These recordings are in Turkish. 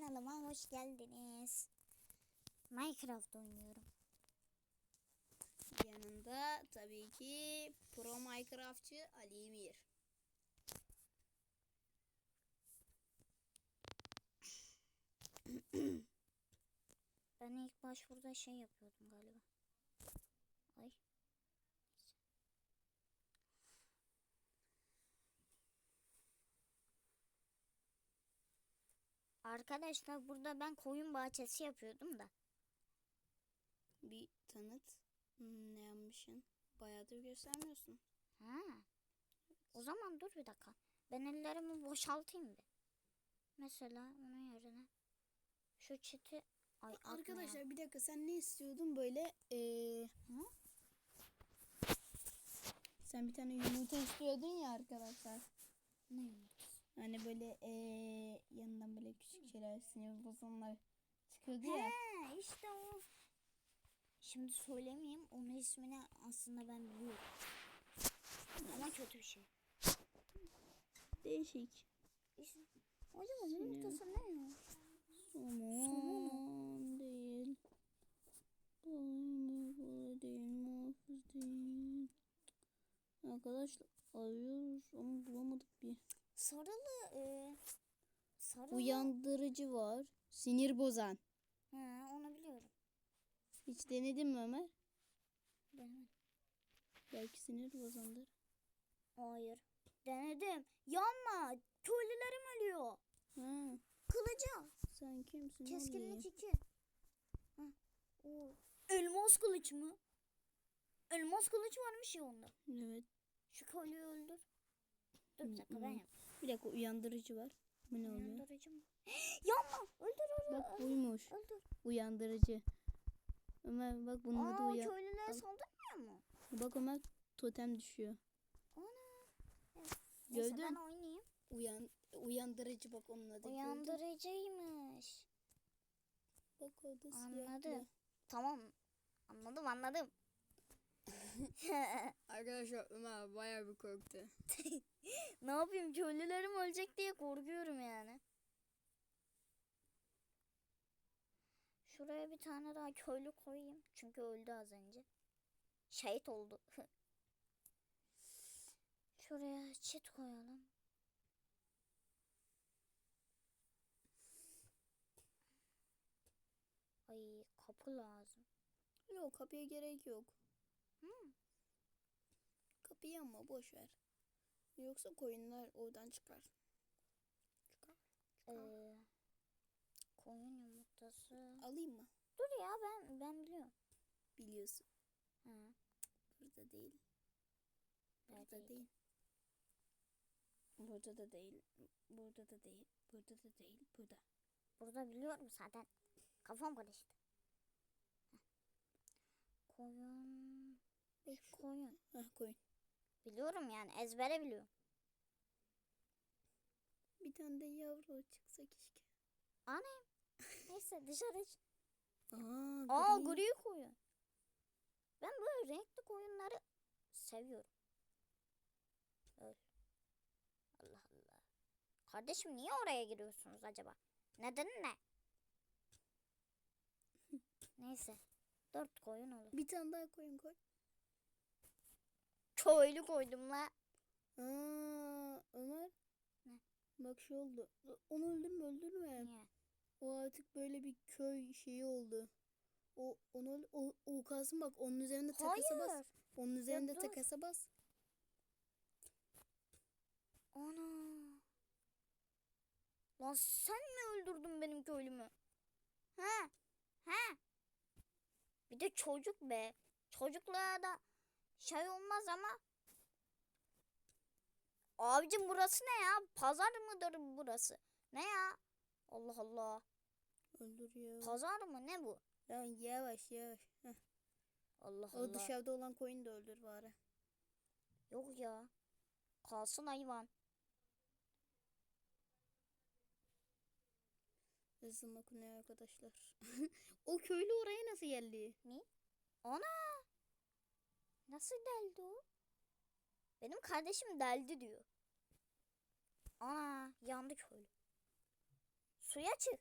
Kanalıma hoş geldiniz. Minecraft oynuyorum. Yanında tabii ki Pro Minecraftçı Ali Emir. Ben ilk baş burada şey yapıyordum galiba. Ay. Arkadaşlar burada ben koyun bahçesi yapıyordum da. Bir tanıt. Hmm, ne yapmışsın? Bayağıdır göstermiyorsun. Ha. O zaman dur bir dakika. Ben ellerimi boşaltayım bir. Mesela onun yerine şu çiti Ay ya. Arkadaşlar bir dakika sen ne istiyordun böyle? Ee, Hı? sen bir tane yumurta istiyordun ya arkadaşlar. Ne yumurtası? Hani böyle ee, yanından böyle küçük şeyler sinir bozanlar çıkıyordu ya. He işte o. Şimdi söylemeyeyim. Onun ismini aslında ben biliyorum. Ama kötü bir şey. Değişik. İşte, acaba yumurtası ne ya? Somon değil. Balığı balığı değil. Muhafız değil. Arkadaşlar arıyoruz ama bulamadık bir. Sarılı. E, sarılı. Uyandırıcı var. Sinir bozan. He, onu biliyorum. Hiç denedin mi Ömer? Denemedim. Belki sinir bozandır. Hayır. Denedim. Yanma. Köylülerim ölüyor. Ha, Kılıcı. sen kimsin? Keskinlik oğlum? 2. Ha. Oo. Elmas kılıç mı? Elmas kılıç varmış ya onda. Evet. Şu köylüyü öldür. Dur bir dakika ben Mm, yap. Bir dakika uyandırıcı var. Bu ne oluyor? Uyandırıcı mı? Yanma. Öldür öldür. Bak buymuş. Öldür. Uyandırıcı. Ömer bak bunun adı Aa uyan. köylülere Al. saldırmıyor mu? Bak Ömer totem düşüyor. Ana. Evet. Neyse Gördün? ben oynayayım. Uyan uyandırıcı bak onun adı. Uyandırıcıymış. Bak orada Anladım. Tamam. Anladım anladım. Arkadaşlar Ömer bayağı bir korktu. ne yapayım köylülerim ölecek diye korkuyorum yani. Şuraya bir tane daha köylü koyayım. Çünkü öldü az önce. Şehit oldu. Şuraya çit koyalım. Ay kapı lazım. Yok kapıya gerek yok. Hmm. Kapıyı ama boş ver. Yoksa koyunlar oradan çıkar. Çıkar. Ee, koyun yumurtası. Alayım mı? Dur ya ben ben biliyorum. Biliyorsun. Ha, Burada değil. Burada Neredeydi? değil. Burada da değil. Burada da değil. Burada da değil. Burada. burada biliyorum zaten. Kafam karıştı. Koyun. Koyun. Heh koyun. Biliyorum yani ezbere biliyorum. Bir tane de yavru çıksa keşke. Annem. Neyse dışarı çık. Aa, Aa gri koyun. Ben böyle renkli koyunları seviyorum. Öl. Allah Allah. Kardeşim niye oraya giriyorsunuz acaba? Neden ne? Neyse. Dört koyun olur. Bir tane daha koyun koy. Köylü koydum la. Aa, Ömer. Ne? Bak şu oldu. Onu öldürme öldürme. Niye? O artık böyle bir köy şeyi oldu. O onu o, o kalsın bak onun üzerinde takasa bas. Hayır. Onun üzerinde dur. takasa bas. Ana. Lan sen mi öldürdün benim köylümü? He? He? Bir de çocuk be. Çocuklara da şey olmaz ama. Abicim burası ne ya? Pazar mıdır burası? Ne ya? Allah Allah. Öldür ya. Pazar mı ne bu? Lan yavaş yavaş. Heh. Allah O Allah. dışarıda olan koyunu da öldür bari. Yok ya. Kalsın hayvan. Hızlı okunuyor arkadaşlar. o köylü oraya nasıl geldi? Ana! Nasıl deldi o? Benim kardeşim deldi diyor. Ana yandı köylü. Suya çık.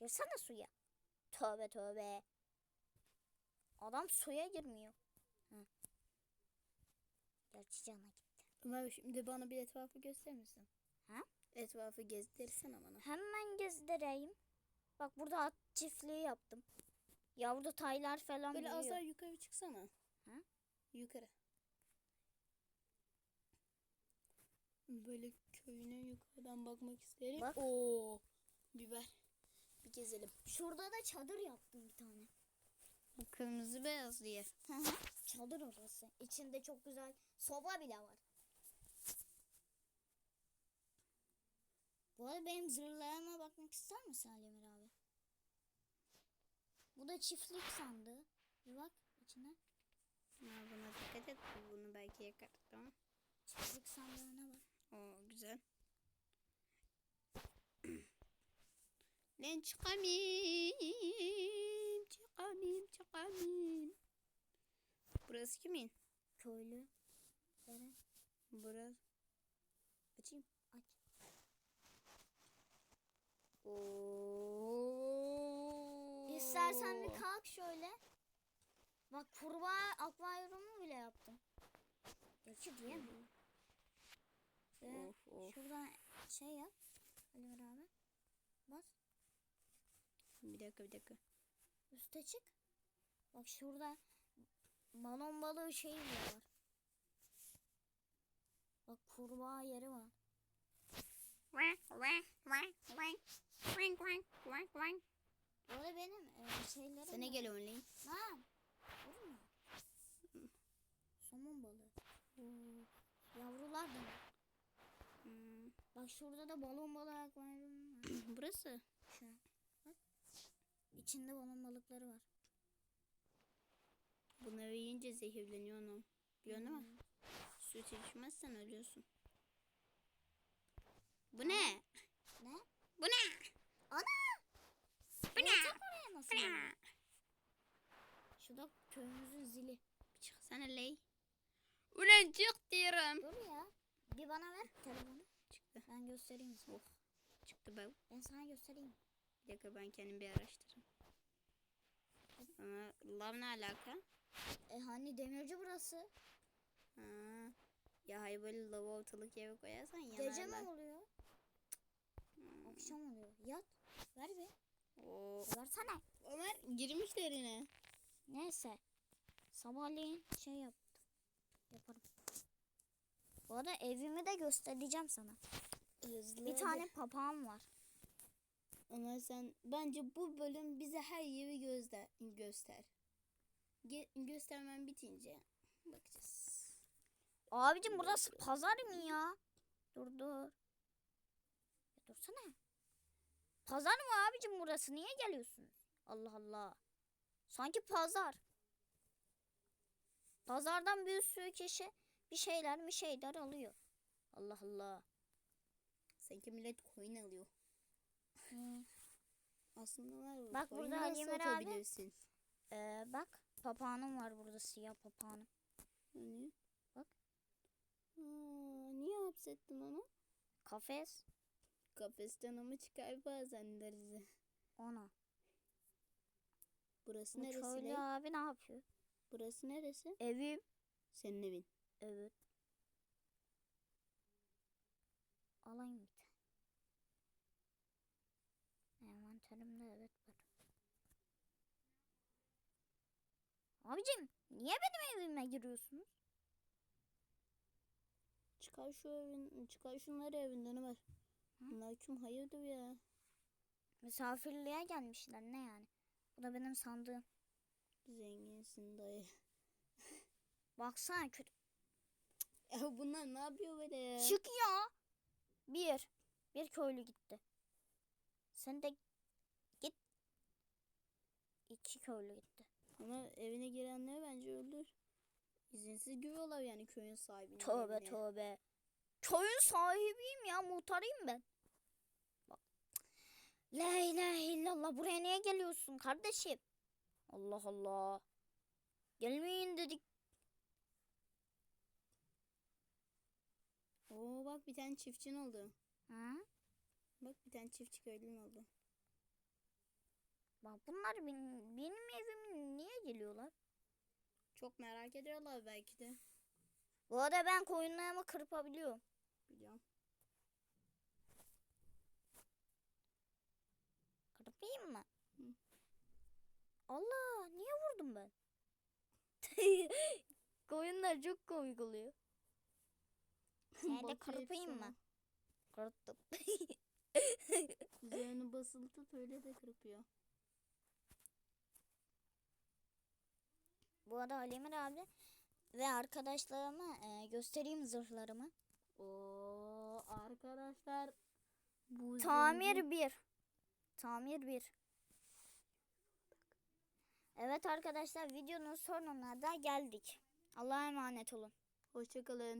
Girsene suya. Tövbe tövbe. Adam suya girmiyor. Hı. Gerçi cana gitti. Ömer şimdi bana bir etrafı gösterir misin? Ha? Etrafı gezdirsene bana. Hemen gezdireyim. Bak burada at çiftliği yaptım. Yavru taylar falan Böyle az büyüyor. daha yukarı çıksana. Yukarı. Böyle köyüne yukarıdan bakmak isterim. Bak. Oo, biber. Bir gezelim. Şurada da çadır yaptım bir tane. Kırmızı beyaz diye. çadır orası. İçinde çok güzel soba bile var. Bu arada benim zırhlarıma bakmak ister misin Alemir abi? Bu da çiftlik sandığı. Bir bak içine. Ha, buna dikkat et. Bunu belki yakar. Tamam. Çiftlik sandığına bak. Oo güzel. Lan çıkamayayım. Çıkamayayım. Çıkamayayım. Burası kimin? Köylü. Böyle Burası. Açayım. aç. Oo. İstersen bir kalk şöyle. Bak kurbağa akvaryumu bile yaptım. Gerçi diyemiyorum. Ve Of of. şuradan şey yap. Alemir abi. Bas. Bir dakika bir dakika. Üste çık. Bak şurada balon balığı şeyi bile var. Bak kurbağa yeri var. Böyle benim e, şeylerim Sana var. gel oynayayım. Lan. Olur mu? Somon Oo, Yavrular da var. Hmm, Bak şurada da balon balığı var. Burası. Şu. Bak. İçinde balon balıkları var. Bunları yiyince zehirleniyor onu. Değil mi? Hmm. Süt içmezsen ölüyorsun. Bu ne? Ne? Bu ne? Ana! Bu ne? Bu ne? Şu da köyümüzün zili. Çıksana ley. Ulan çık diyorum. Dur ya. Bir bana ver telefonu. Çıktı. Ben göstereyim sana. Oh. Çıktı bak. Ben sana göstereyim. Bir dakika ben kendim bir araştırayım. Ama lav ne alaka? E hani demirci burası. Ha. Ya hayır böyle lava ortalık yere koyarsan yanarlar. Gece mi oluyor? Hmm. Akşam oluyor. Yat. Ver bir. Oo. Versene. Ömer girmişler yine. Neyse. Sabahleyin şey yaptım. Yaparım. Bu arada evimi de göstereceğim sana. Bir tane papağan var. Ömer sen bence bu bölüm bize her yeri gözler, göster. Ge- göstermen bitince bakacağız. Abicim burası pazar mı ya? Dur dur. Ya dursana. Pazar mı abicim burası? Niye geliyorsunuz? Allah Allah. Sanki pazar. Pazardan bir sürü kişi bir şeyler bir şeyler alıyor. Allah Allah. Sanki millet koyun alıyor. Hı. Aslında var. Bak koyunu burada da Ali Ömer abi. Ee, bak papağanım var burada siyah papağanım. Hani? Bak. Aa, niye hapsettin onu? Kafes Kafesten ama çıkar bazen derizi. ona. Burası Bu neresi? köylü abi ne yapıyor? Burası neresi? Evim. Senin evin. Evet. Alayım bir tane. Envanterimde evet var. Abicim niye benim evime giriyorsunuz? Çıkar şu evin, çıkar şunları evinden Ömer. Bunlar kim hayırdır ya? Misafirliğe gelmişler ne yani? Bu da benim sandığım. Zenginsin dayı. Baksana kötü. Ya bunlar ne yapıyor böyle ya? Çık ya. Bir. Bir köylü gitti. Sen de git. İki köylü gitti. Ama evine girenleri bence öldür. İzinsiz giriyorlar yani köyün sahibinin Tövbe evine. tövbe. Köyün sahibiyim ya muhtarıyım ben. Bak. La ilahe illallah buraya niye geliyorsun kardeşim? Allah Allah. Gelmeyin dedik. Oo bak bir tane çiftçin oldu. Ha? Bak bir tane çiftçi köylün oldu. Bak bunlar benim, benim evime niye geliyorlar? Çok merak ediyorlar belki de. Bu arada ben koyunlarımı kırpabiliyorum. Biliyorum. Kırpayım mı? Hı. Allah niye vurdum ben? Koyunlar çok komik oluyor. Seni de kırpayım mı? Kırptım. Üzerine basılı tut öyle de kırpıyor. Bu arada Alemir abi ve arkadaşlarıma e, göstereyim zırhlarımı. Oo arkadaşlar. Bu Tamir zengin- 1. Tamir 1. Evet arkadaşlar videonun sonuna da geldik. Allah'a emanet olun. Hoşçakalın.